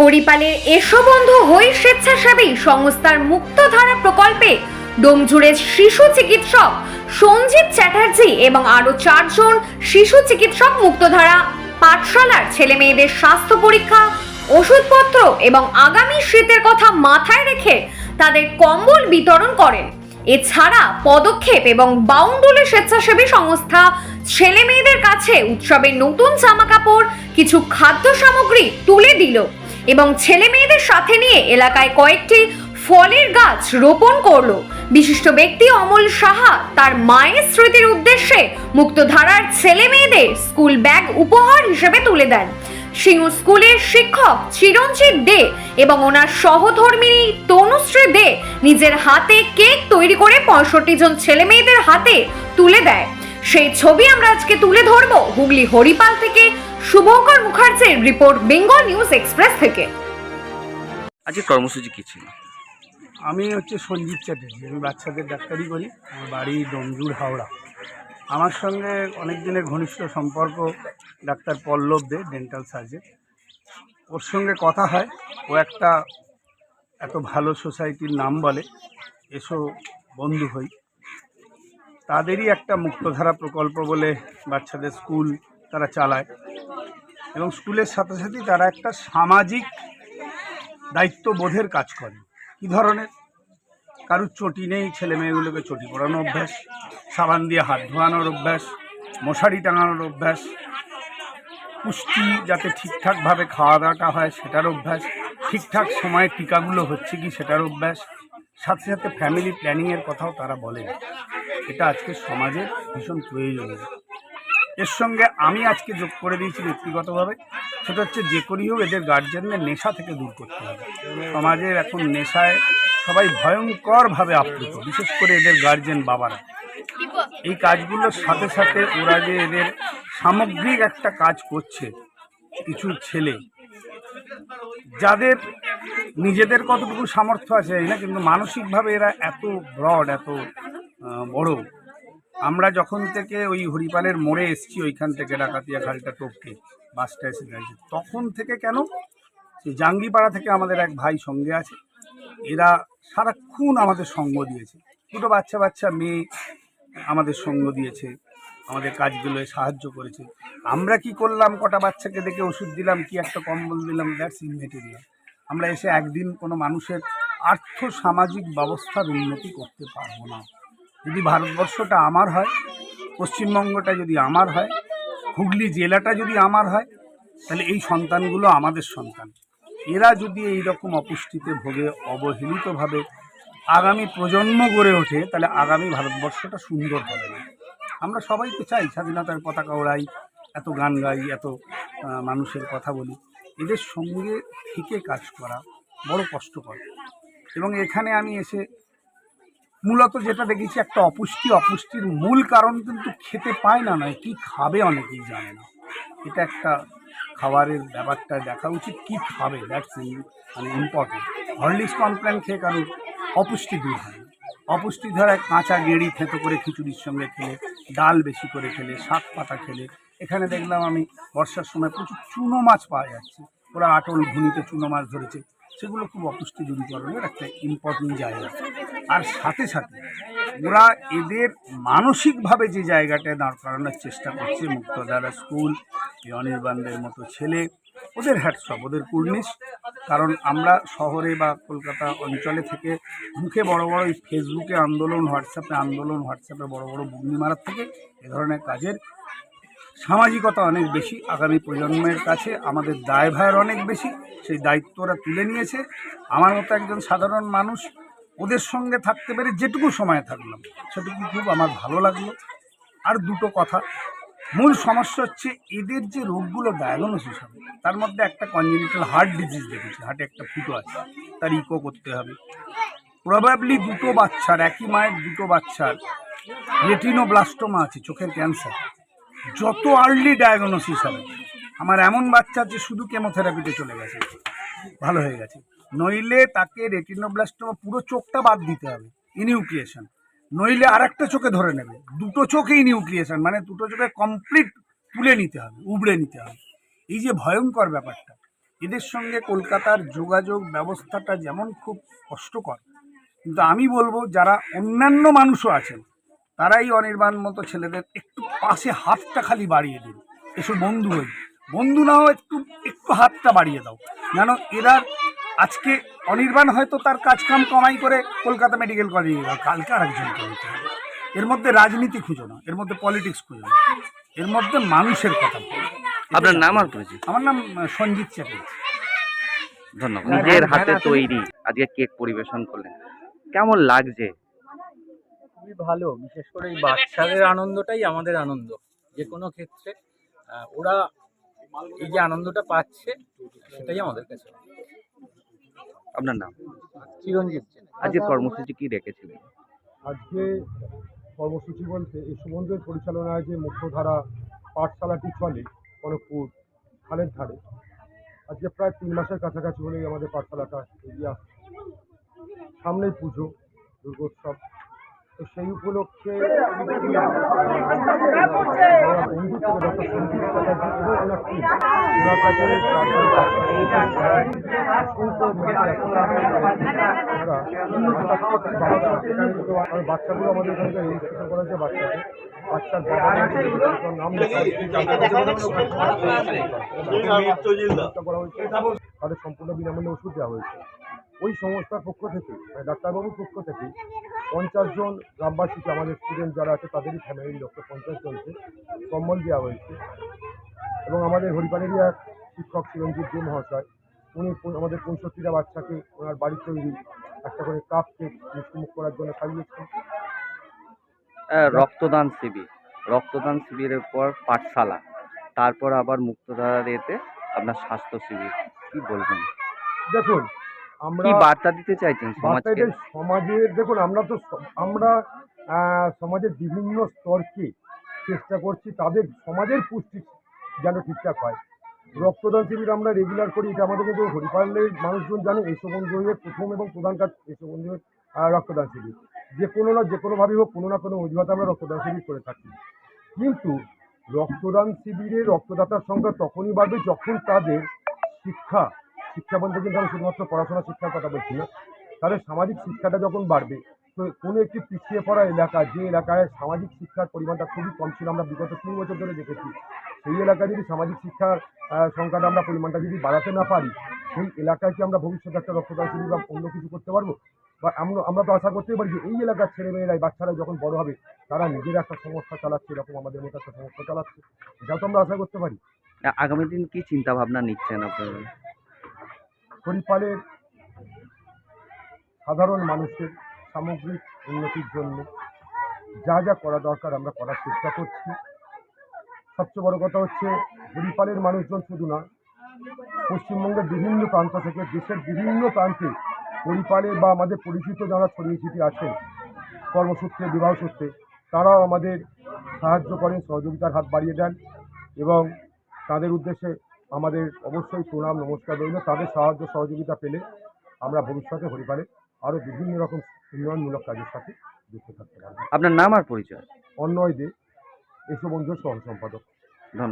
হরিপালের এসো বন্ধু, হই স্বেচ্ছাসেবী। সংস্থার মুক্তধারা প্রকল্পে ডোমজুড়ে শিশু চিকিৎসক সঞ্জীব চ্যাটার্জি এবং আরও চারজন শিশু চিকিৎসক মুক্তধারা পাঠশালার ছেলে মেয়েদের স্বাস্থ্য পরীক্ষা, ওষুধপত্র এবং আগামী শীতের কথা মাথায় রেখে তাদের কম্বল বিতরণ করেন। এছাড়া পদক্ষেপ এবং বাউন্ডুলে স্বেচ্ছাসেবী সংস্থা ছেলে মেয়েদের কাছে উৎসবের নতুন জামা কাপড় কিছু খাদ্য সামগ্রী তুলে দিল। এবং ছেলে মেয়েদের সাথে নিয়ে এলাকায় কয়েকটি ফলের গাছ রোপণ করল। বিশিষ্ট ব্যক্তি অমল সাহা তার মায়ের স্মৃতির উদ্দেশ্যে মুক্তধারার ছেলে মেয়েদের স্কুল ব্যাগ উপহার হিসেবে তুলে দেন। সিংহ স্কুলের শিক্ষক চিরঞ্জিত দে এবং ওনার সহধর্মিনী তনুশ্রী দে নিজের হাতে কেক তৈরি করে পঁয়ষট্টি জন ছেলে মেয়েদের হাতে তুলে দেয়। সেই ছবি আমরা আজকে তুলে ধরবো হুগলি হরিপাল থেকে শুভঙ্কর মুখার্জির রিপোর্ট বেঙ্গল নিউজ এক্সপ্রেস থেকে। আজকে কর্মসূচি কি ছিল? আমি হচ্ছে সঞ্জীব চ্যাটার্জি আমি বাচ্চাদের ডাক্তারি করি আমার বাড়ি ডমজুর হাওড়া। আমার সঙ্গে অনেক দিনের ঘনিষ্ঠ সম্পর্ক doctor Pallab De dental surgeon ওর সঙ্গে কথা হয় ও একটা এত ভালো সোসাইটির নাম বলে এসো বন্ধু হই। তাদেরই একটা মুক্তধারা প্রকল্প বলে বাচ্চাদের স্কুল তারা চালায়। এবং স্কুলের সাথে সাথেই তারা একটা সামাজিক দায়িত্ববোধের কাজ করে। কী ধরনের? কারুর চটি নেই, ছেলে মেয়েগুলোকে চটি পরানোর অভ্যাস, সাবান দিয়ে হাত ধোয়ানোর অভ্যাস, মশারি টাঙানোর অভ্যাস পুষ্টি যাতে ঠিকঠাকভাবে খাওয়া দাওয়াটা হয় সেটার অভ্যাস, ঠিকঠাক সময়ে টিকাগুলো হচ্ছে কি সেটার অভ্যাস। সাথে সাথে ফ্যামিলি প্ল্যানিংয়ের কথাও তারা বলেন। এটা আজকে সমাজের ভীষণ প্রয়োজনীয়। এর সঙ্গে আমি আজকে যোগ করে দিয়েছি ব্যক্তিগতভাবে। সেটা হচ্ছে যে করেই হোক, এদের গার্জেনদের নেশা থেকে দূর করতে হবে। সমাজের এখন নেশায় সবাই ভয়ঙ্করভাবে আপ্লুত, বিশেষ করে এদের গার্জেন বাবারা। এই কাজগুলোর সাথে সাথে ওরা যে এদের সামগ্রিক একটা কাজ করছে, কিছু ছেলে, যাদের নিজেদের কতটুকু সামর্থ্য আছে না, কিন্তু মানসিকভাবে এরা এত ব্রড এত বড়। আমরা যখন থেকে ওই হরিপালের মোড়ে এসছি, ওইখান থেকে ডাকাতিয়া খালটা টপকে বাসটা এসে গেছে। তখন থেকে কেন? সেই জাঙ্গিপাড়া থেকে আমাদের এক ভাই সঙ্গে আছে। এরা সারাক্ষণ আমাদের সঙ্গ দিয়েছে। দুটো বাচ্চা বাচ্চা মেয়ে আমাদের সঙ্গ দিয়েছে, আমাদের কাজগুলোয় সাহায্য করেছে। আমরা কি করলাম? কটা বাচ্চাকে দেখে ওষুধ দিলাম, কি একটা কম্বল দিলাম দ্যাটস ইনমেটেরিয়াল আমরা এসে একদিন কোনো মানুষের আর্থ সামাজিক ব্যবস্থার উন্নতি করতে পারব না। যদি ভারতবর্ষটা আমার হয়, পশ্চিমবঙ্গটা যদি আমার হয়, হুগলি জেলাটা যদি আমার হয়, তাহলে এই সন্তানগুলো আমাদের সন্তান। এরা যদি এই রকম অপুষ্টিতে ভোগে, অবহেলিতভাবে আগামী প্রজন্ম গড়ে ওঠে, তাহলে আগামী ভারতবর্ষটা সুন্দর হবে না। আমরা সবাই তো চাই স্বাধীনতার পতাকা ওড়াই, এত গান গাই, এত মানুষের কথা বলি। এদের সঙ্গে থেকে কাজ করা বড় কষ্টকর। এবং এখানে আমি এসে মূলত যেটা দেখেছি, একটা অপুষ্টি, অপুষ্টির মূল কারণ কিন্তু খেতে পায় না, নয়, কি খাবে অনেকেই জানে না। এটা একটা খাবারের ব্যাপারটা দেখা উচিত, কি খাবে দ্যাটস মানে ইম্পর্টেন্ট হরলিক্স কমপ্লেন খেয়ে কারণ অপুষ্টি দূর হয় না। অপুষ্টি ধরায় কাঁচা গেঁড়ি থেঁতো করে খিচুড়ির সঙ্গে খেলে, ডাল বেশি করে খেলে, শাক পাতা খেলে। এখানে দেখলাম আমি, বর্ষার সময় প্রচুর চুনো মাছ পাওয়া যাচ্ছে। ওরা আটল ঘুনিতে চুনো মাছ ধরেছে। সেগুলো খুব অপুষ্টি দূরীকরণের একটা ইম্পর্টেন্ট জায়গা। আর সাথে সাথে ওরা এদের মানসিকভাবে যে জায়গাটায় দাঁড় করানোর চেষ্টা করছে, মুক্তধারা স্কুল অনির্বাণদের মতো ছেলে, ওদের হ্যাটসঅপ ওদের কুর্নিশ। কারণ আমরা শহরে বা কলকাতা অঞ্চলে থেকে মুখে বড় বড় এই ফেসবুকে আন্দোলন হোয়াটসঅ্যাপে আন্দোলন হোয়াটসঅ্যাপে বড় বড় বুগনি মারার থেকে এ ধরনের কাজের সামাজিকতা অনেক বেশি। আগামী প্রজন্মের কাছে আমাদের দায়ভার অনেক বেশি। সেই দায়িত্ব ওরা তুলে নিয়েছে। আমার মতো একজন সাধারণ মানুষ ওদের সঙ্গে থাকতে পেরে যেটুকু সময় থাকলাম, সেটুকু খুব আমার ভালো লাগল। আর দুটো কথা, মূল সমস্যা হচ্ছে এদের যে রোগগুলো ডায়াগনোসিস হবে, তার মধ্যে একটা কনজেনিটাল হার্ট ডিজিজ দেখেছি হার্টে একটা ফুটো আছে, তার ইকো করতে হবে। প্রবাবলি দুটো বাচ্চার, একই মায়ের দুটো বাচ্চার রেটিনোব্লাস্টোমা আছে, চোখের ক্যান্সার যত আর্লি ডায়াগনোসিস হবে, আমার এমন বাচ্চা যে শুধু কেমোথেরাপিতে চলে গেছে, ভালো হয়ে গেছে। নইলে তাকে রেটিনোব্লাস্টোমা পুরো চোখটা বাদ দিতে হবে ইনিউক্লিয়েশন নইলে আর একটা চোখে ধরে নেবে, দুটো চোখেই নিউক্লিয়েশন মানে দুটো চোখে কমপ্লিট তুলে নিতে হবে, উবড়ে নিতে হবে। এই যে ভয়ঙ্কর ব্যাপারটা, এদের সঙ্গে কলকাতার যোগাযোগ ব্যবস্থাটা যেমন খুব কষ্টকর, কিন্তু আমি বলব যারা অন্যান্য মানুষও আছেন, তারাই অনির্বাণ মতো ছেলেদের একটু পাশে হাতটা খালি বাড়িয়ে দিন। এসব বন্ধু হই, বন্ধু না নাও একটু একটু হাতটা বাড়িয়ে দাও। যেন এরা আজকে অনির্বাণ হয়তো তার কাজকাম কামাই করে কলকাতা মেডিকেল কলেজে গেল। কালকে আরেকজনকে হইতে হবে এর মধ্যে রাজনীতি খুঁজো না এর মধ্যে পলিটিক্স খুঁজো না এর মধ্যে মানুষের কথা আপনার নাম আর পরিচয়? আমার নাম সঞ্জিত চ্যাটার্জি। ধন্যবাদ। নিজের হাতে তৈরি আজকে কেক পরিবেশন করলেন। কেমন লাগছে? খুবই ভালো বিশেষ করে এই বাচ্চাদের আনন্দটাই আমাদের আনন্দ যে কোনো ক্ষেত্রে ওরা এই যে আনন্দটা পাচ্ছে সেটাই আমাদের কাছে। আপনার নাম? চিরঞ্জিত। আজকে কর্মসূচি কি রেখেছিলেন? আজকে কর্মসূচি বলতে এই সুবন্ধের পরিচালনায় যে মুখ্যধারা পাঠশালাটি চলে কনকপুর খালের ধারে আজকে প্রায় তিন মাসের কাছাকাছি হলেই আমাদের পাঠশালাটা এগিয়ে আসছে। সামনেই পুজো দুর্গোৎসব। তো সেই উপলক্ষে বন্ধু ডক্টর সঞ্জীব চ্যাটার্জি এবং ওনার টিম ওনার কাছে বাচ্চাগুলো আমাদের এখানে রেজিস্ট্রেশন করা হয়েছে বাচ্চাদের বাচ্চার নাম করা তাদের সম্পূর্ণ বিনামূল্যে ওষুধ দেওয়া হয়েছে ওই সংস্থার পক্ষ থেকে ডাক্তারবাবুর পক্ষ থেকে পঞ্চাশ জন গ্রামবাসীকে আমাদের স্টুডেন্ট যারা আছে তাদেরই ফ্যামিলির লোককে পঞ্চাশ জনকে কম্বল দেওয়া হয়েছে এবং আমাদের হরিপালেরই এক শিক্ষক চিরঞ্জিত দে মহাশয় উনি আমাদের পঁয়ষট্টিটা বাচ্চাকে ওনার বাড়ির তৈরি একটা করে কাপ কেক মিষ্টিমুখ করার জন্য খাইয়েছেন। রক্তদান শিবির। রক্তদান শিবিরের পর পাঠশালা। তারপর আবার মুক্তধারার এতে আপনার স্বাস্থ্য শিবির। কি বলবেন? দেখুন আমরা বার্তা দিতে চাইছেন সমাজকে? সমাজের দেখুন আমরা তো আমরা সমাজের বিভিন্ন স্তরকে চেষ্টা করছি তাদের সমাজের পুষ্টি যেন ঠিকঠাক হয়। রক্তদান শিবির আমরা রেগুলার করি, এটা আমাদের কিন্তু হরিপালের মানুষজন জানে এই এসবন্ধুয়ের প্রথম এবং প্রধান কাজ এই এসবন্ধুয়ের রক্তদান শিবির যে কোনো না, যে কোনোভাবেই হোক, কোনো না কোনো অজুহাতে আমরা রক্তদান শিবির করে থাকি। কিন্তু রক্তদান শিবিরে রক্তদাতার সংখ্যা তখনই বাড়বে যখন তাদের শিক্ষা শিক্ষা বলতে কিন্তু আমি শুধুমাত্র পড়াশোনা, শিক্ষার কথা বলছি না। তাদের সামাজিক শিক্ষাটা যখন বাড়বে, তো কোনো একটি পিছিয়ে পড়া এলাকা, যে এলাকায় সামাজিক শিক্ষার পরিমাণটা খুবই কম ছিল, আমরা বিগত তিন বছর ধরে দেখেছি সেই এলাকায় যদি সামাজিক শিক্ষার সংখ্যাটা আমরা পরিমাণটা যদি বাড়াতে না পারি সেই এলাকায় কি আমরা ভবিষ্যতে একটা রক্তদান শিবির বা অন্য কিছু করতে পারব? বা আমরা আমরা তো আশা করতেই পারি যে এই এলাকার ছেলেমেয়েরাই বাচ্চারা যখন বড় হবে তারা নিজেরা একটা সংস্থা চালাচ্ছে এরকম আমাদের মতো একটা সংস্থা চালাচ্ছে। এটাও তো আমরা আশা করতে পারি। আগামী দিন কি চিন্তা ভাবনা নিচ্ছেন আপনারা? হরিপালের সাধারণ মানুষের সামগ্রিক উন্নতির জন্য যা যা করা দরকার আমরা করার চেষ্টা করছি। সবচেয়ে বড় কথা হচ্ছে হরিপালের মানুষজন শুধু না পশ্চিমবঙ্গের বিভিন্ন প্রান্ত থেকে দেশের বিভিন্ন প্রান্তে হরিপালে বা আমাদের পরিচিত যারা ছড়িয়ে ছিটিয়ে আছেন কর্মসূত্রে বিবাহ সূত্রে তারাও আমাদের সাহায্য করেন সহযোগিতার হাত বাড়িয়ে দেন এবং তাদের উদ্দেশ্যে আমাদের অবশ্যই প্রণাম নমস্কার রইল। তাদের সাহায্য সহযোগিতা পেলে আমরা ভবিষ্যতে হরিপালে আরও বিভিন্ন রকম উন্নয়নমূলক কাজের সাথে যুক্ত থাকতে পারব। আপনার নাম আর পরিচয়? অন্যয় দে। এসব অঞ্চল সহ সম্পাদক।